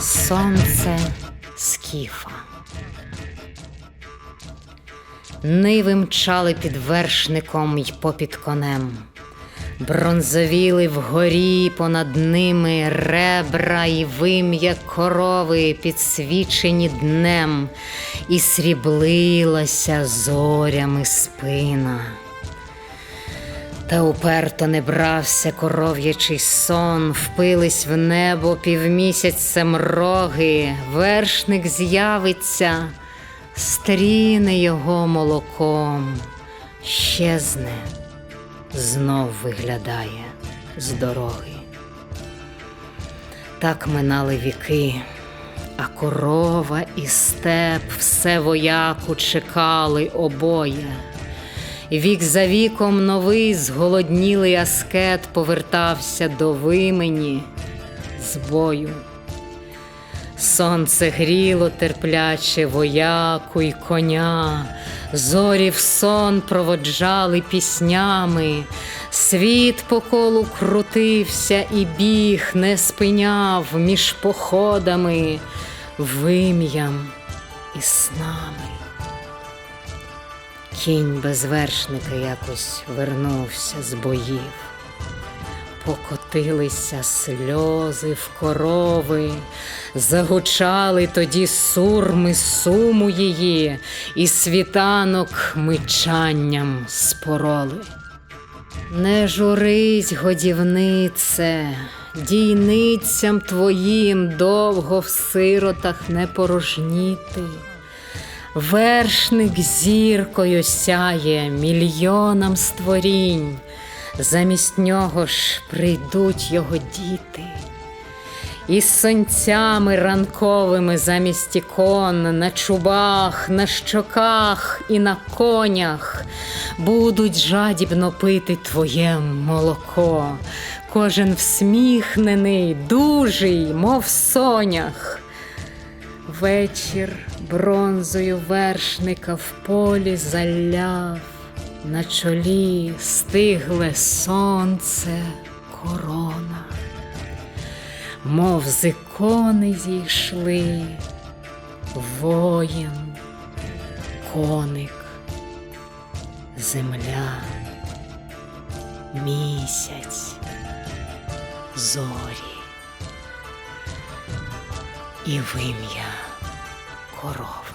Сонце скіфа. Ниви мчали під вершником й попід конем. Бронзовіли вгорі понад ними ребра і вим'я корови, підсвічені днем, і сріблилася зорями спина. Та уперто не брався коров'ячий сон, впились в небо півмісяцем роги, вершник з'явиться, стріне його молоком, щезне, знов виглядає з дороги. Так минали віки, а корова і степ все вояку чекали обоє. Вік за віком новий зголоднілий аскет повертався до вимені з бою. Сонце гріло терпляче вояку й коня, зорі в сон проводжали піснями, світ по колу крутився і біг не спиняв між походами, вим'ям і снами. Кінь без вершника якось вернувся з боїв. Покотилися сльози в корови, загучали тоді сурми суму її, і світанок мичанням спороли. Не журись, годівнице, дійницям твоїм довго в сиротах не порожніти. Вершник зіркою сяє мільйонам створінь, замість нього ж прийдуть його діти. Із сонцями ранковими замість ікон, на чубах, на щоках і на конях будуть жадібно пити твоє молоко, кожен всміхнений, дужий, мов сонях. Вечір бронзою вершника в полі заляв, на чолі стигле сонце корона, мов з ікони зійшли воїн, коник, земля, місяць, зорі і вим'я коров.